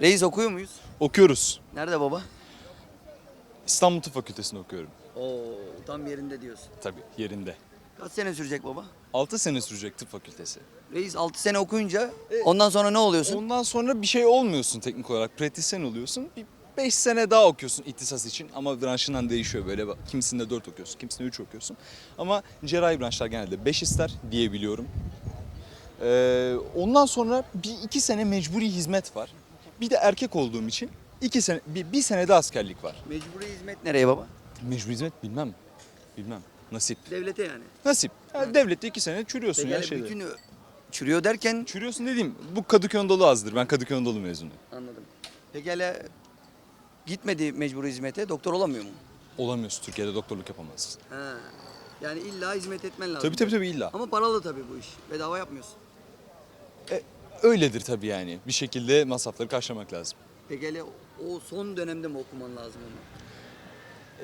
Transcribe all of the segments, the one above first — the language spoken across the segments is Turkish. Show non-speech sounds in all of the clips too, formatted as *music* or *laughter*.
Reis okuyor muyuz? Okuyoruz. Nerede baba? İstanbul Tıp Fakültesi'nde okuyorum. Oo tam yerinde diyorsun. Tabii yerinde. Kaç sene sürecek baba? 6 sene sürecek tıp fakültesi. Reis 6 sene okuyunca ondan sonra ne oluyorsun? Ondan sonra bir şey olmuyorsun teknik olarak. Pratisyen oluyorsun. Bir 5 sene daha okuyorsun ihtisas için ama branşından değişiyor böyle. Kimisinde 4 okuyorsun, kimisinde 3 okuyorsun. Ama cerrahi branşlar genelde 5 ister diyebiliyorum. Ee, ondan sonra bir 2 sene mecburi hizmet var. Bir de erkek olduğum için 2 sene bir, bir sene de askerlik var. Mecburi hizmet nereye baba? Mecburi hizmet bilmem. Bilmem. Nasip. Devlete yani. Nasip. Yani devlette 2 sene çürüyorsun Peki ya yani şeyde. bütün ö- çürüyor derken Çürüyorsun dediğim bu Kadıköy Anadolu azdır. Ben Kadıköy Anadolu mezunuyum. anladım. Peki hele gitmedi mecburi hizmete doktor olamıyor mu? Olamıyorsun Türkiye'de doktorluk yapamazsın. Ha. Yani illa hizmet etmen lazım. Tabii tabii tabii illa. Ama paralı tabii bu iş. Bedava yapmıyorsun. Öyledir tabii yani. Bir şekilde masrafları karşılamak lazım. Peki hele o son dönemde mi okuman lazım onu?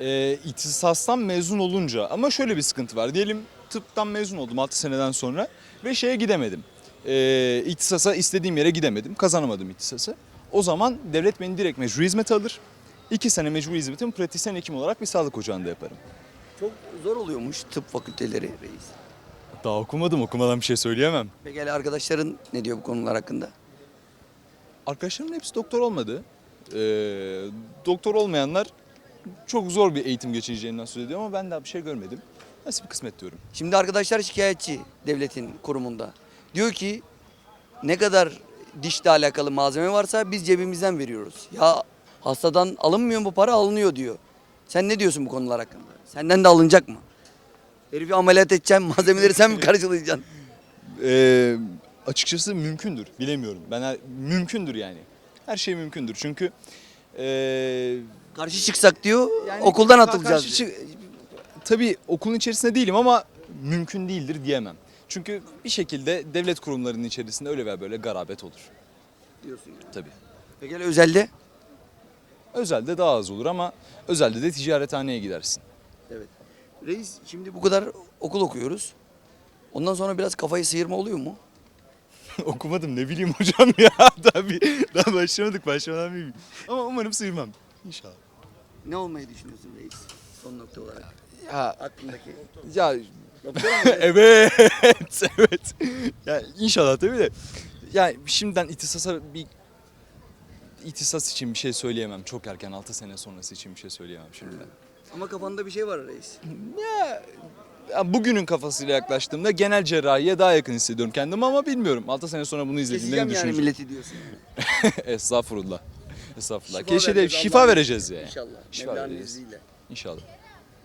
Ee, ihtisastan mezun olunca ama şöyle bir sıkıntı var. Diyelim tıptan mezun oldum 6 seneden sonra ve şeye gidemedim. Ee, ihtisasa istediğim yere gidemedim. Kazanamadım ihtisası. O zaman devlet beni direkt mecburi hizmete alır. 2 sene mecburi hizmetimi pratisyen hekim olarak bir sağlık ocağında yaparım. Çok zor oluyormuş tıp fakülteleri reis. Daha okumadım okumadan bir şey söyleyemem. Peki arkadaşların ne diyor bu konular hakkında? Arkadaşlarımın hepsi doktor olmadı. Ee, doktor olmayanlar çok zor bir eğitim geçireceğinden söz ediyor ama ben daha bir şey görmedim. Nasıl bir kısmet diyorum. Şimdi arkadaşlar şikayetçi devletin kurumunda. Diyor ki ne kadar dişle alakalı malzeme varsa biz cebimizden veriyoruz. Ya hastadan alınmıyor mu bu para alınıyor diyor. Sen ne diyorsun bu konular hakkında? Senden de alınacak mı? Herifi ameliyat edeceğim malzemeleri sen mi *laughs* karşılayacaksın? Ee, açıkçası mümkündür. Bilemiyorum. Ben her- mümkündür yani. Her şey mümkündür. Çünkü ee, Karşı çıksak diyor yani okuldan ka- atılacağız. karşı diyor. Tabii okulun içerisinde değilim ama mümkün değildir diyemem. Çünkü bir şekilde devlet kurumlarının içerisinde öyle veya böyle garabet olur. diyorsun yani. Tabii. Peki hele özelde? Özelde daha az olur ama özelde de ticarethaneye gidersin. Evet. Reis şimdi bu kadar okul okuyoruz. Ondan sonra biraz kafayı sıyırma oluyor mu? *laughs* Okumadım ne bileyim hocam ya. *laughs* Daha, bir, daha başlamadık başlamadan bilmiyorum. Ama umarım sıyırmam. İnşallah. Ne olmayı düşünüyorsun reis? Son nokta olarak. Ya, Aklındaki. ya *laughs* evet evet. Ya inşallah tabii de. Yani şimdiden ihtisasa bir ihtisas için bir şey söyleyemem. Çok erken 6 sene sonrası için bir şey söyleyemem şimdiden. Ama kafanda bir şey var reis. Ya, ya bugünün kafasıyla yaklaştığımda genel cerrahiye daha yakın hissediyorum kendimi ama bilmiyorum. 6 sene sonra bunu izlediğimde Keseceğim ne yani düşüneceğim? milleti diyorsun. Yani. *laughs* Estağfurullah. Estağfurullah. Şifa Keşke de vereceğiz şifa Allah'ın vereceğiz yani. İnşallah. Şifa Mevla'nın vereceğiz. izniyle. İnşallah.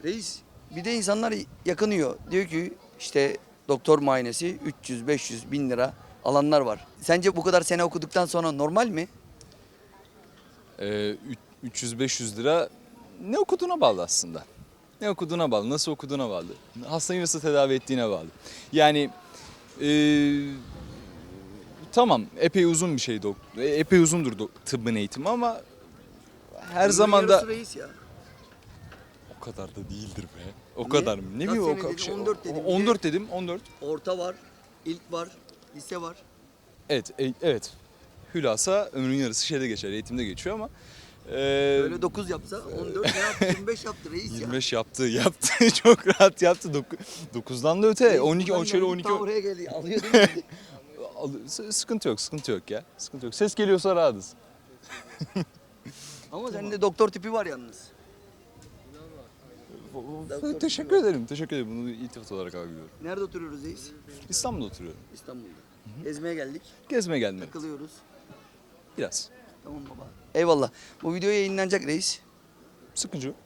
Reis bir de insanlar yakınıyor. Diyor ki işte doktor muayenesi 300 500 bin lira alanlar var. Sence bu kadar sene okuduktan sonra normal mi? Ee, üç- 300-500 lira ne okuduğuna bağlı aslında. Ne okuduğuna bağlı, nasıl okuduğuna bağlı. Hastayı nasıl tedavi ettiğine bağlı. Yani ee, tamam epey uzun bir şey dok- e, epey uzundur dok- tıbbın eğitimi ama her Ömrün zaman da reis ya. o kadar da değildir be. O Niye? kadar mı? Ne Kaç bileyim o sene kadar dedin? şey. 14 dedim. 14 dedim, 14. Orta var, ilk var, lise var. Evet, e- evet. Hülasa ömrün yarısı şeyde geçer, eğitimde geçiyor ama e, Böyle 9 yapsa 14 ne yaptı? 25 yaptı reis ya. 25 yaptı, yaptı. *laughs* Çok rahat yaptı. 9'dan da öte. Reis 12, buradan on şöyle geldi, 12. ta Oraya geldi. Alıyor değil mi? *laughs* Al- s- Sıkıntı yok, sıkıntı yok ya. Sıkıntı yok. Ses geliyorsa rahatız. Ama sende doktor tipi var yalnız. Teşekkür ederim, teşekkür ederim. Bunu iltifat olarak algılıyorum. Nerede oturuyoruz reis? İstanbul'da oturuyorum. İstanbul'da. Gezmeye geldik. Gezmeye geldim. evet. Takılıyoruz. Biraz. Tamam baba. Eyvallah. Bu video yayınlanacak reis. Sıkıntı yok.